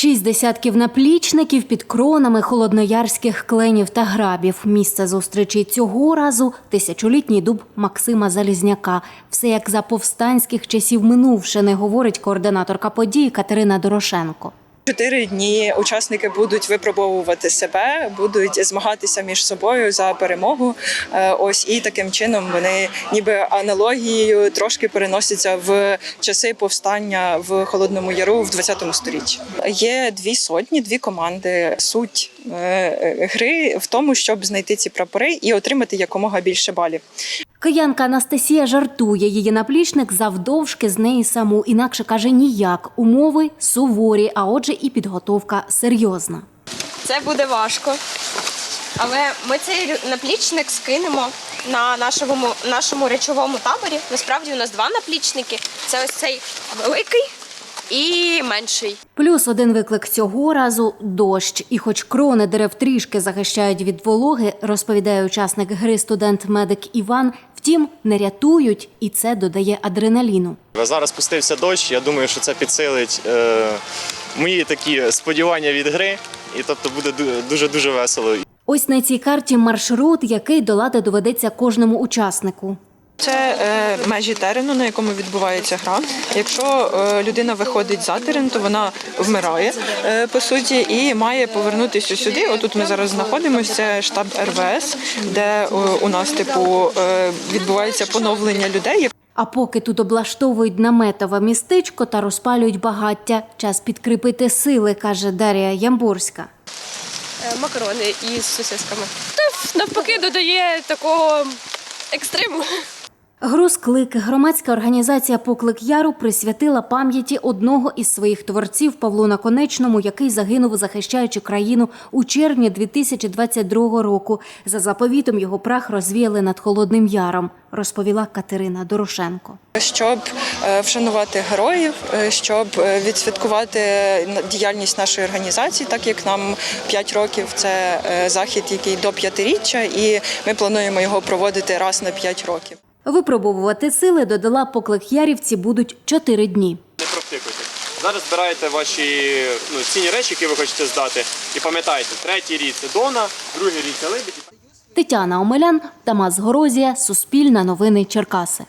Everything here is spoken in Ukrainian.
Шість десятків наплічників під кронами холодноярських кленів та грабів. Місце зустрічі цього разу тисячолітній дуб Максима Залізняка. Все як за повстанських часів минувшини, говорить координаторка події Катерина Дорошенко. Чотири дні учасники будуть випробовувати себе, будуть змагатися між собою за перемогу. Е, Ось і таким чином вони, ніби аналогією, трошки переносяться в часи повстання в Холодному Яру в 20 сторіччі. Є дві сотні, дві команди. Суть е, гри в тому, щоб знайти ці прапори і отримати якомога більше балів. Киянка Анастасія жартує. Її наплічник завдовжки з неї саму. Інакше каже ніяк. Умови суворі, а отже, і підготовка серйозна. Це буде важко. Але ми цей наплічник скинемо на нашому, нашому речовому таборі. Насправді у нас два наплічники. Це ось цей великий і менший. Плюс один виклик цього разу дощ. І хоч крони дерев трішки захищають від вологи, розповідає учасник гри студент-медик Іван. Втім, не рятують, і це додає адреналіну. Зараз спустився дощ. Я думаю, що це підсилить е, мої такі сподівання від гри, і тобто буде дуже дуже весело. Ось на цій карті маршрут, який долати доведеться кожному учаснику. Це е, межі терену, на якому відбувається гра. Якщо е, людина виходить за терен, то вона вмирає е, по суті і має повернутися сюди. Отут ми зараз знаходимося. Це штаб РВС, де е, у нас типу е, відбувається поновлення людей. А поки тут облаштовують наметове містечко та розпалюють багаття, час підкріпити сили, каже Дар'я Ямбурська. Е, Макарони із сосисками. Навпаки додає такого екстриму. Груз клик громадська організація Поклик Яру присвятила пам'яті одного із своїх творців Павлу Наконечному, який загинув, захищаючи країну у червні 2022 року. За заповітом його прах розвіяли над Холодним Яром, розповіла Катерина Дорошенко. Щоб е, вшанувати героїв, е, щоб е, відсвяткувати діяльність нашої організації, так як нам 5 років це захід, який до п'ятиріччя, і ми плануємо його проводити раз на 5 років. Випробовувати сили додала поклик ярівці будуть чотири дні. Не практикуйте. Зараз збираєте ваші ну, цінні речі, які ви хочете здати, і пам'ятайте, третій рід це Дона, другий рік це Лебідь. Тетяна Омелян, Тамас Горозія, Суспільна новини Черкаси.